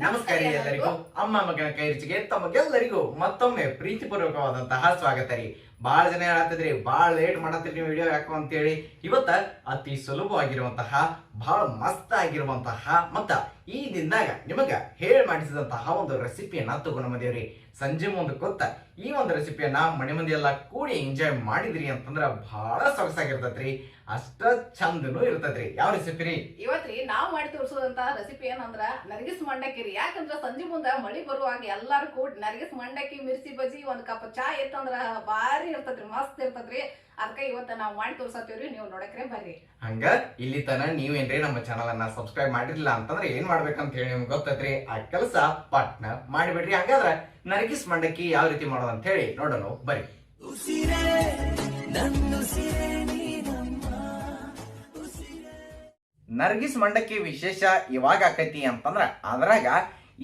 ನಮಸ್ಕಾರ ಎಲ್ಲರಿಗೂ. ಅಮ್ಮ ಮಗನ ಕೈರುಚಿಗೆ ತಮಗೆಲ್ಲರಿಗೂ ಮತ್ತೊಮ್ಮೆ ಪ್ರೀತಿಪೂರ್ವಕವಾದಂತಹ ಸ್ವಾಗತ ರೀ ಬಹಳ ಜನ ಹೇಳತ್ತಿದ್ರಿ ಬಹಳ ಲೇಟ್ ಮಾಡತ್ತಿರಿ ನೀವು ವಿಡಿಯೋ ಯಾಕೋ ಅಂತೇಳಿ. ಇವತ್ತ ಅತಿ ಸುಲಭವಾಗಿರುವಂತಹ ಬಹಳ ಮಸ್ತ್ ಆಗಿರುವಂತಹ ಮತ್ತ ಈ ದಿನದಾಗ ನಿಮಗ ಹೇಳಿ ಮಾಡಿಸಿದಂತಹ ಒಂದು ರೆಸಿಪಿಯನ್ನ ತಗೊಂಡ್ ಬಂದೇವ್ರಿ. ಸಂಜೆ ಮುಂದೆ ಕೊತ್ತ ಈ ಒಂದು ರೆಸಿಪಿಯನ್ನ ಮನೆ ಮಂದಿ ಎಲ್ಲ ಕೂಡಿ ಎಂಜಾಯ್ ಮಾಡಿದ್ರಿ ಅಂತಂದ್ರ ಬಹಳ ಸೊಗಸಾಗಿರ್ತೈತ್ರಿ. ಅಷ್ಟ ಚಂದನು ಇರ್ತೈತ್ರಿ. ಯಾವ ರೆಸಿಪಿ ರೀ? ಇವತ್ರಿ ನಾವ್ ಮಾಡಿ ತೋರಿಸೋದಂತ ರೆಸಿಪಿ ಏನಂದ್ರ ನರ್ಗಿಸ್ ಮಂಡಕ್ಕಿ ರೀ. ಯಾಕಂದ್ರ ಸಂಜೆ ಮುಂದೆ ಮಳಿ ಬರುವಾಗ ಎಲ್ಲಾರು ಕೂಡಿ ನರ್ಗಿಸ್ ಮಂಡಕ್ಕಿ ಮಿರ್ಸಿ ಬಜ್ಜಿ ಒಂದ್ ಕಪ್ ಚಾ ಇತ್ತಂದ್ರ ಬಾರಿ ಇರ್ತದ್ರಿ ಮಸ್ತ್ ಇರ್ತದ್ರಿ ಅದಕ್ಕೆ ಇವತ್ತ ನಾವು ಮಾಡಿ ತೋರ್ಸತ್ತೀವ್ರಿ ನೀವು ನೋಡಕ್ರೆ ಬರ್ರಿ. ಹಂಗ ಇಲ್ಲಿ ತನ ನೀವೇನ್ರಿ ನಮ್ಮ ಚಾನಲ್ ಅನ್ನ ಸಬ್ಸ್ಕ್ರೈಬ್ ಮಾಡಿರ್ಲಿಲ್ಲ ಅಂತಂದ್ರೆ ಏನ್ ಮಾಡ್ಬೇಕಂತ ಹೇಳಿ ನಿಮ್ಗೆ ಗೊತ್ತೈತ್ರಿ. ಆ ಕೆಲಸ ಪಟ್ನ ಮಾಡಿಬಿಡ್ರಿ. ಹಾಗಾದ್ರೆ ನರಗಿಸ್ ಮಂಡಕ್ಕಿ ಯಾವ ರೀತಿ ಮಾಡೋದು ಅಂತ ಹೇಳಿ ನೋಡೋಣ ಬರ್ರಿ ನರ್ಗಿಸ್ ಮಂಡಕ್ಕಿ ವಿಶೇಷ ಇವಾಗ ಆಕೈತಿ ಅಂತಂದ್ರ ಅದ್ರಾಗ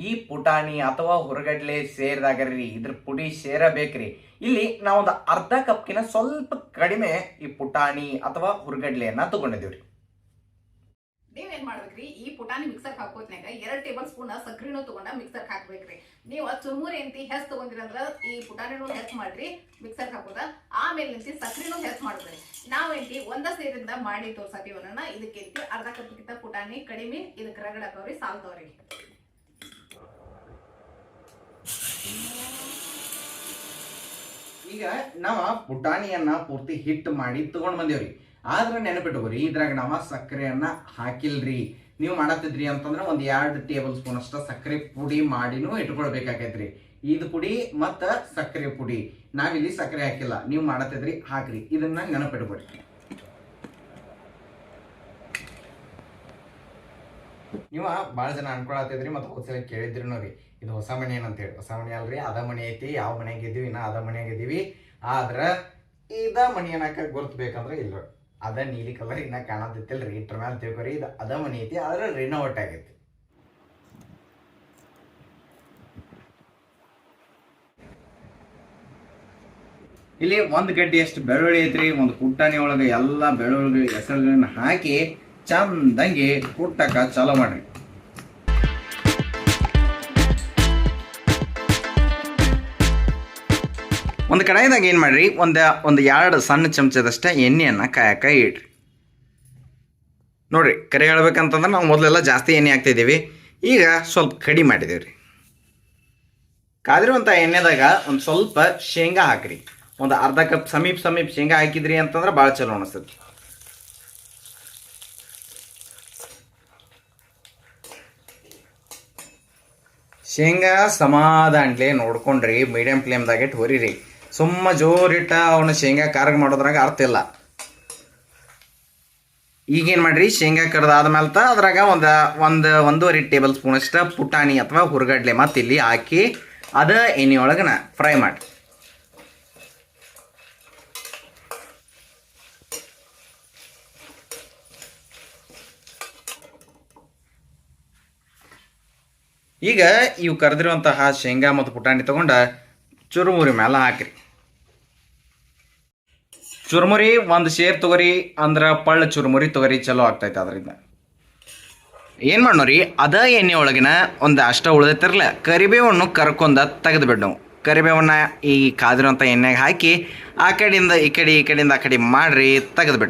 ಈ ಪುಟಾಣಿ ಅಥವಾ ಹುರಗಡ್ಲೆ ಸೇರಿದಾಗ್ರಿ ಇದ್ರ ಪುಡಿ ಸೇರಬೇಕ್ರಿ. ಇಲ್ಲಿ ನಾವೊಂದು ಅರ್ಧ ಕಪ್ಕಿನ ಸ್ವಲ್ಪ ಕಡಿಮೆ ಈ ಪುಟಾಣಿ ಅಥವಾ ಹುರಗಡ್ಲೆಯನ್ನ ತಗೊಂಡಿದೀವ್ರಿ ನೀವೇನ್ ಮಾಡ್ಬೇಕ್ರಿ? ಪುಟಾಣಿ ಮಿಕ್ಸರ್ ಹಾಕೋತ್ನಾಗ ಎರಡು ಟೇಬಲ್ ಸ್ಪೂನ್ ಸಕ್ಕರೆನೂ ತಗೊಂಡ ಮಿಕ್ಸರ್ ಹಾಕ್ಬೇಕ್ರಿ. ನೀವು ಚುರ್ಮುರಿ ಅಂತಿ ಹೆಸ್ ತಗೊಂಡಿರಂದ್ರ ಈ ಪುಟಾಣಿನೂ ಹೆಚ್ ಮಾಡ್ರಿ ಮಿಕ್ಸರ್ ಹಾಕೋದ. ಆಮೇಲೆ ನಿಂತಿ ಸಕ್ರಿನೂ ಹೆಚ್ ಮಾಡಿದ್ರಿ ನಾವೇಂತಿ ಒಂದ ಸೇರಿಂದ ಮಾಡಿ ತೋರ್ಸತ್ತೀವನ್ನ ಇದಕ್ಕೆ ಅರ್ಧ ಕಪ್ಕಿಂತ ಪುಟಾಣಿ ಕಡಿಮೆ ಇದಕ್ಕೆ ರಗಡಕವ್ರಿ ಸಾಲ್ತವ್ರಿ ಈಗ ನಾವ ಪುಟಾಣಿಯನ್ನ ಪೂರ್ತಿ ಹಿಟ್ ಮಾಡಿ ತಗೊಂಡ್ ಬಂದೇವ್ರಿ. ಆದ್ರೆ ನೆನಪಿಟ್ಕೋರಿ, ಇದ್ರಾಗ ನಾವ ಸಕ್ಕರೆಯನ್ನ ಹಾಕಿಲ್ರಿ. ನೀವು ಮಾಡತ್ತಿದ್ರಿ ಅಂತಂದ್ರೆ ಒಂದ್ ಎರಡು ಟೇಬಲ್ ಸ್ಪೂನ್ ಅಷ್ಟ ಸಕ್ಕರೆ ಪುಡಿ ಮಾಡಿನೂ ಇಟ್ಕೊಳ್ಬೇಕಾಗೈತ್ರಿ. ಇದು ಪುಡಿ ಮತ್ತ ಸಕ್ಕರೆ ಪುಡಿ. ನಾವಿಲ್ಲಿ ಸಕ್ಕರೆ ಹಾಕಿಲ್ಲ. ನೀವು ಮಾಡತ್ತಿದ್ರಿ, ಹಾಕ್ರಿ. ಇದನ್ನ ನೆನಪಿಟ್ಕೊರಿ ನೀವ ಬಹಳ ಜನ ಅನ್ಕೊಳತ್ತಿದ್ರಿ ಮತ್ತೆ ಹೋದ್ಸಲ ಕೇಳಿದ್ರಿ ರೀ ಇದು ಹೊಸ ಮನೆ ಏನಂತೇಳಿ. ಹೊಸ ಮನೆ ಅಲ್ರಿ, ಅದ ಮನೆ ಐತಿ, ಯಾವ ಇದೀವಿ ಇನ್ನ ಅದ ಮನೆಯಾಗ ಇದೀವಿ ಆದ್ರ ಇದ ಮನಿ ಅನ್ನಕ ಗುರ್ತ್ಬೇಕಂದ್ರ ಇಲ್ಲ ಅದ ನೀಲಿ ಕಲರ್ ಇನ್ನ ಕಾಣತಿತ್ತಿಲ್ರಿ ಇಟ್ರ ಮ್ಯಾಲ ತಿಳ್ಕೊರಿ, ಇದು ಅದ ಮನಿ ಐತಿ ಆದ್ರೆ ರಿನೋವೇಟ್ ಆಗೈತಿ. ಇಲ್ಲಿ ಒಂದು ಗಡ್ಡಿ ಎಷ್ಟು ಬೆಳ್ಳುಳ್ಳಿ ಐತ್ರಿ, ಒಂದು ಕುಟ್ಟಾಣಿ ಒಳಗೆ ಎಲ್ಲಾ ಬೆಳ್ಳುಳ್ಳಿ ಹೆಸರುಗಳನ್ನ ಹಾಕಿ ಚಂದಂಗೆ ಕುಟ್ಟಕ ಚಾಲೂ ಮಾಡ್ರಿ. ಒಂದು ಕಡಾಯಿದಾಗ ಏನು ಮಾಡಿರಿ? ಒಂದು ಒಂದು ಎರಡು ಸಣ್ಣ ಚಮಚದಷ್ಟೇ ಎಣ್ಣೆಯನ್ನು ಕಾಯಕ ಇಡ್ರಿ. ನೋಡಿರಿ, ಕರೆ ಹೇಳ್ಬೇಕಂತಂದ್ರೆ ನಾವು ಮೊದಲೆಲ್ಲ ಜಾಸ್ತಿ ಎಣ್ಣೆ ಹಾಕ್ತಿದ್ದೀವಿ ಈಗ ಸ್ವಲ್ಪ ಕಡಿಮೆ ಮಾಡಿದ್ದೀವಿ ರೀ ಕಾದಿರುವಂಥ ಎಣ್ಣೆದಾಗ ಒಂದು ಸ್ವಲ್ಪ ಶೇಂಗಾ ಹಾಕ್ರಿ. ಒಂದು ಅರ್ಧ ಕಪ್ ಸಮೀಪ ಸಮೀಪ ಶೇಂಗಾ ಹಾಕಿದ್ರಿ ಅಂತಂದ್ರೆ ಭಾಳ ಚಲೋ ಅನಿಸ್ತೈತಿ. ಶೇಂಗಾ ಸಮಾಧಾನ್ಲೆ ನೋಡ್ಕೊಂಡ್ರಿ ಮೀಡಿಯಂ ಫ್ಲೇಮ್ದಾಗ ಇಟ್ಟು ಹೊರಿರಿ. ಸುಮ್ಮ ಜೋರಿಟ್ಟ ಅವನ ಶೇಂಗಾ ಕಾರ್ಗ ಮಾಡೋದ್ರಾಗ ಅರ್ಥ ಇಲ್ಲ. ಈಗೇನು ಮಾಡ್ರಿ? ಶೇಂಗಾ ಕಡ್ದಾದ್ಮೇಲೆ ತ ಅದ್ರಾಗ ಒಂದು ಒಂದು, ಒಂದೂವರೆ ಟೇಬಲ್ ಸ್ಪೂನ್ ಅಷ್ಟ ಪುಟಾಣಿ ಅಥವಾ ಹುರ್ಗಡ್ಲೆ ಮತ್ತು ಇಲ್ಲಿ ಹಾಕಿ ಅದ ಒಳಗನ ಫ್ರೈ ಮಾಡಿ. ಈಗ ಇವು ಕರೆದಿರುವಂತಹ ಶೇಂಗಾ ಮತ್ತು ಪುಟಾಣಿ ತಗೊಂಡ ಚುರುಮುರಿ ಮೇಲೆ ಹಾಕ್ರಿ. ಚುರುಮುರಿ, ಒಂದು ಶೇರ್ ತೊಗರಿ ಅಂದ್ರೆ ಪಳ್ಳ ಚುರುಮುರಿ ತೊಗರಿ ಚಲೋ ಆಗ್ತೈತೆ ಅದರಿಂದ. ಏನು ಮಾಡೋರಿ ಅದ ಎಣ್ಣೆ ಒಳಗಿನ ಒಂದು ಅಷ್ಟ ಉಳ್ದೈತಿರಲ್ಲ ಕರಿಬೇವನ್ನು ಕರ್ಕೊಂಡ ತೆಗೆದು ಬಿಡ್ ನಾವು. ಕರಿಬೇವನ್ನ ಈ ಕಾದಿರುವಂಥ ಎಣ್ಣೆಗೆ ಹಾಕಿ, ಆ ಕಡೆಯಿಂದ ಈ ಕಡೆ ಈ ಕಡೆಯಿಂದ ಆ ಕಡೆ ಮಾಡ್ರಿ ತೆಗೆದು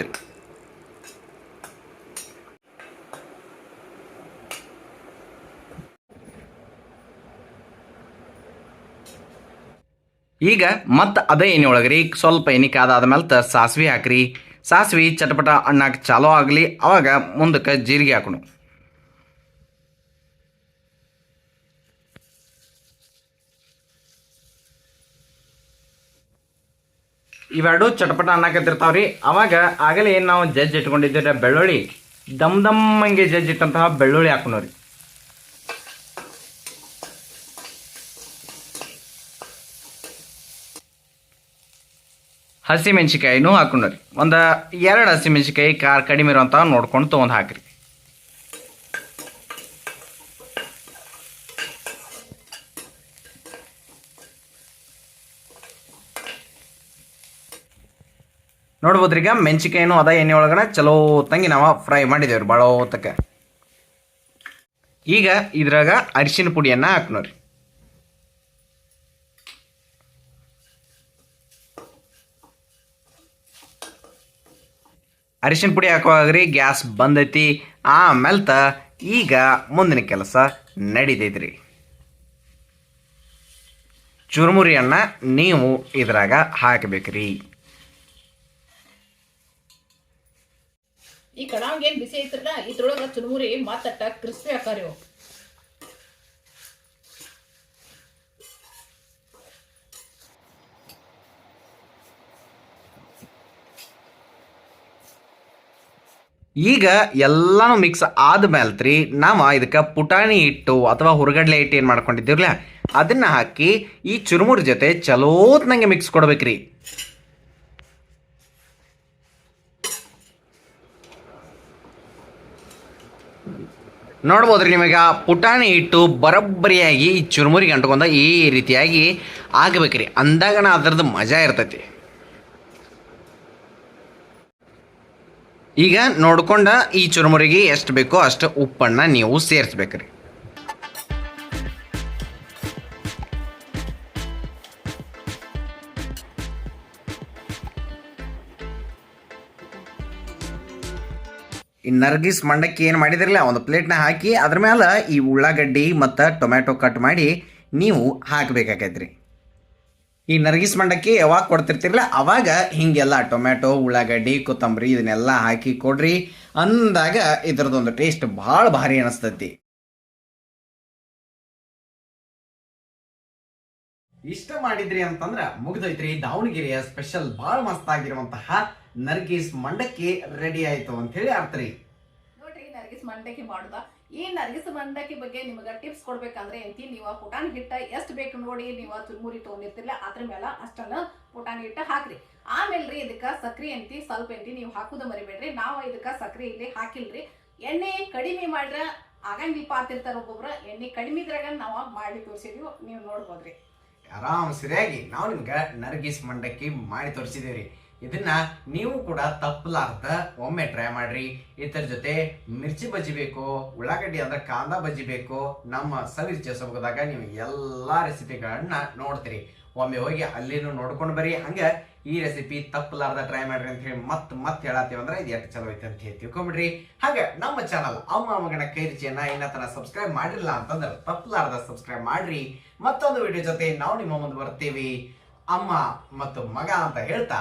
ಈಗ ಮತ್ತೆ ಅದೇ ಎಣ್ಣೆ ಒಳಗ್ರಿ, ಸ್ವಲ್ಪ ಎಣ್ಣೆ ತ ಸಾಸ್ವಿ ಹಾಕ್ರಿ. ಸಾಸ್ವಿ ಚಟಪಟ ಅಣ್ಣಾಕ ಚಾಲೋ ಆಗಲಿ, ಅವಾಗ ಮುಂದಕ್ಕೆ ಜೀರಿಗೆ ಹಾಕೋಣ. ಇವೆರಡು ಚಟಪಟ ಅನ್ನಕತ್ತಿರ್ತಾವ್ರಿ ಅವಾಗ ಆಗಲೇ ಏನು ನಾವು ಜಜ್ಜಿ ಇಟ್ಕೊಂಡಿದ್ದೀರ ಬೆಳ್ಳುಳ್ಳಿ. ದಮ್ ದಮ್ಮಂಗೆ ಜಜ್ಜಿಟ್ಟಂತಹ ಬೆಳ್ಳುಳ್ಳಿ ಹಾಕೋಣ ಹಸಿ ಮೆಣಸಿಕಾಯಿನೂ ಹಾಕೊಂಡ್ರಿ ಒಂದು ಎರಡು ಹಸಿ ಮೆಣಸಿಕಾಯಿ ಖಾರ, ಕಡಿಮೆ ಇರೋಂಥ ನೋಡ್ಕೊಂಡು ತೊಗೊಂಡು ಹಾಕ್ರಿ. ನೋಡ್ಬೋದ್ರಿ ಈಗ ಮೆಣಸಿಕಾಯಿನೂ ಅದ ಎಣ್ಣೆ ಒಳಗಡೆ ಚಲೋ ತಂಗಿ ನಾವು ಫ್ರೈ ಮಾಡಿದೇವ್ರಿ ಭಾಳ ಹೊತ್ತಕ್ಕೆ ಈಗ ಇದ್ರಾಗ ಅರಿಶಿನ ಪುಡಿಯನ್ನು ಹಾಕ್ನೋರಿ. ಅರಿಶಿನ ಪುಡಿ ಹಾಕುವಾಗ್ರಿ, ಗ್ಯಾಸ್ ಬಂದೈತಿ. ಆಮೇಲ್ತ ಈಗ ಮುಂದಿನ ಕೆಲಸ ನಡೀತೈತ್ರಿ. ಚುರುಮುರಿಯನ್ನ ನೀವು ಇದ್ರಾಗ ಹಾಕಬೇಕ್ರಿ. ಈ ಕಡಾಂಗ್ ಏನ್ ಬಿಸಿ ಐತ್ರಲ್ಲ, ಇದ್ರೊಳಗ ಚುರುಮುರಿ ಮಾತಟ್ಟ ಕ್ರಿಸ್ಪಿ ಆಕಾರಿ ಈಗ ಎಲ್ಲಾನು ಮಿಕ್ಸ್ ಆದ್ಮೇಲ್ತ್ರಿ ನಾವು ಇದಕ್ಕೆ ಪುಟಾಣಿ ಹಿಟ್ಟು ಅಥವಾ ಹುರಗಡ್ಲೆ ಹಿಟ್ಟು ಏನು ಮಾಡ್ಕೊಂಡಿದ್ದೀವಿ ಅದನ್ನ ಹಾಕಿ ಈ ಚುರುಮುರಿ ಜೊತೆ ಚಲೋತ್ನಂಗೆ ಮಿಕ್ಸ್ ಕೊಡ್ಬೇಕ್ರಿ. ನೋಡ್ಬೋದ್ರಿ ನಿಮಗೆ ಪುಟಾಣಿ ಹಿಟ್ಟು ಬರೋಬ್ಬರಿಯಾಗಿ ಈ ಚುರುಮುರಿಗೆ ಅಂಟ್ಕೊಂಡ ಈ ರೀತಿಯಾಗಿ ಆಗಬೇಕ್ರಿ. ಅಂದಾಗ ಅದರದ್ದು ಮಜಾ ಇರ್ತೈತಿ. ಈಗ ನೋಡ್ಕೊಂಡ ಈ ಚುರುಮುರಿಗೆ ಎಷ್ಟು ಬೇಕೋ ಅಷ್ಟು ಉಪ್ಪನ್ನು ನೀವು ಸೇರಿಸ್ಬೇಕ್ರಿ. ಈ ನರ್ಗಿಸ್ ಮಂಡಕ್ಕಿ ಏನು ಮಾಡಿದ್ರಲ್ಲ, ಒಂದು ಪ್ಲೇಟ್ನ ಹಾಕಿ ಅದ್ರ ಮೇಲೆ ಈ ಉಳ್ಳಾಗಡ್ಡಿ ಮತ್ತು ಟೊಮ್ಯಾಟೊ ಕಟ್ ಮಾಡಿ ನೀವು ಹಾಕಬೇಕಾಗೈತ್ರಿ. ಈ ನರ್ಗಿಸ್ ಮಂಡಕ್ಕಿ ಯಾವಾಗ ಕೊಡ್ತಿರ್ತಿರಲ್ಲ ಅವಾಗ ಹಿಂಗೆಲ್ಲ ಟೊಮ್ಯಾಟೊ, ಉಳ್ಳಾಗಡ್ಡಿ, ಕೊತ್ತಂಬರಿ ಇದನ್ನೆಲ್ಲ ಹಾಕಿ ಕೊಡ್ರಿ. ಅಂದಾಗ ಇದ್ರದ್ದೊಂದು ಟೇಸ್ಟ್ ಭಾಳ ಭಾರಿ ಅನಿಸ್ತೈತಿ. ಇಷ್ಟ ಮಾಡಿದ್ರಿ ಅಂತಂದ್ರ ಮುಗಿದೈತ್ರಿ. ದಾವಣಗೆರೆಯ ಸ್ಪೆಷಲ್ ಭಾಳ ಮಸ್ತ್ ಆಗಿರುವಂತಹ ನರ್ಗಿಸ್ ಮಂಡಕ್ಕಿ ರೆಡಿ ಆಯ್ತು ಅಂತ ಹೇಳಿ ಅರ್ಥರಿ ನೋಡ್ರಿ, ನರ್ಗಿಸ್ ಮಂಡಕ್ಕಿ ಮಾಡುದ. ಈ ನರ್ಗಿಸ್ ಮಂಡಕ್ಕಿ ಬಗ್ಗೆ ನಿಮಗೆ ಟಿಪ್ಸ್ ಕೊಡ್ಬೇಕಂದ್ರೆ ಎಂತಿ ನೀವು ಪುಟಾಣಿ ಹಿಟ್ಟ ಎಷ್ಟು ಬೇಕು ನೋಡಿ, ನೀವು ತುರ್ಮುರಿ ತೊಗೊಂಡಿರ್ತಿಲ್ಲ ಅದ್ರ ಮೇಲೆ ಅಷ್ಟನ್ನ ಪುಟಾಣಿ ಹಿಟ್ಟ ಹಾಕ್ರಿ. ಆಮೇಲೆ ರೀ ಇದಕ್ಕೆ ಸಕ್ರಿ ಎಂತಿ ಸ್ವಲ್ಪ ಎಂತಿ ನೀವು ಹಾಕುದ ಮರಿಬೇಡ್ರಿ. ನಾವು ಇದಕ್ಕೆ ಸಕ್ರಿ ಇಲ್ಲಿ ಹಾಕಿಲ್ರಿ. ಎಣ್ಣೆ ಕಡಿಮೆ ಮಾಡ್ರ ಆಗಂಗಿಲ್ಪ ಆತಿರ್ತಾರ ಒಬ್ಬೊಬ್ರು. ಎಣ್ಣೆ ಕಡಿಮೆ ಇದ್ರಾಗ ನಾವು ಮಾಡಿ ತೋರಿಸಿದೀವಿ, ನೀವು ನೋಡ್ಬೋದ್ರಿ. ಆರಾಮ್ ಸರಿಯಾಗಿ ನಾವು ನಿಮ್ಗೆ ನರ್ಗಿಸ್ ಮಂಡಕ್ಕಿ ಮಾಡಿ ತೋರಿಸಿದೇವ್ರಿ. ಇದನ್ನ ನೀವು ಕೂಡ ತಪ್ಪಲಾರ್ದ ಒಮ್ಮೆ ಟ್ರೈ ಮಾಡ್ರಿ. ಇದರ ಜೊತೆ ಮಿರ್ಚಿ ಬಜ್ಜಿ ಬೇಕು, ಉಳ್ಳಾಗಡ್ಡಿ ಅಂದ್ರೆ ಕಾಂದ ಬಜ್ಜಿ ಬೇಕು. ನಮ್ಮ ಸವಿರ್ ಚೇಸೋಗದಾಗ ನೀವು ಎಲ್ಲಾ ರೆಸಿಪಿಗಳನ್ನ ನೋಡ್ತೀರಿ. ಒಮ್ಮೆ ಹೋಗಿ ಅಲ್ಲಿನೂ ನೋಡ್ಕೊಂಡು ಬರ್ರಿ. ಹಂಗ ಈ ರೆಸಿಪಿ ತಪ್ಪಲಾರ್ದ ಟ್ರೈ ಮಾಡ್ರಿ ಅಂತ ಹೇಳಿ ಮತ್ ಮತ್ ಹೇಳತ್ತೀವಿ ಅಂದ್ರೆ ಇದು ಎಷ್ಟು ಚಲೋ ಐತೆ ಅಂತ ಹೇಳಿ ತಿಳ್ಕೊಂಬಿಡ್ರಿ. ಹಾಗೆ ನಮ್ಮ ಚಾನಲ್ ಅಮ್ಮ ಮಗನ ಕೈ ರುಚಿಯನ್ನ ಇನ್ನತನ ಸಬ್ಸ್ಕ್ರೈಬ್ ಮಾಡಿಲ್ಲ ಅಂತಂದ್ರೆ ತಪ್ಪಲಾರ್ದ ಸಬ್ಸ್ಕ್ರೈಬ್ ಮಾಡ್ರಿ. ಮತ್ತೊಂದು ವಿಡಿಯೋ ಜೊತೆ ನಾವು ನಿಮ್ಮ ಮುಂದೆ ಬರ್ತೀವಿ. ಅಮ್ಮ ಮತ್ತು ಮಗ ಅಂತ ಹೇಳ್ತಾ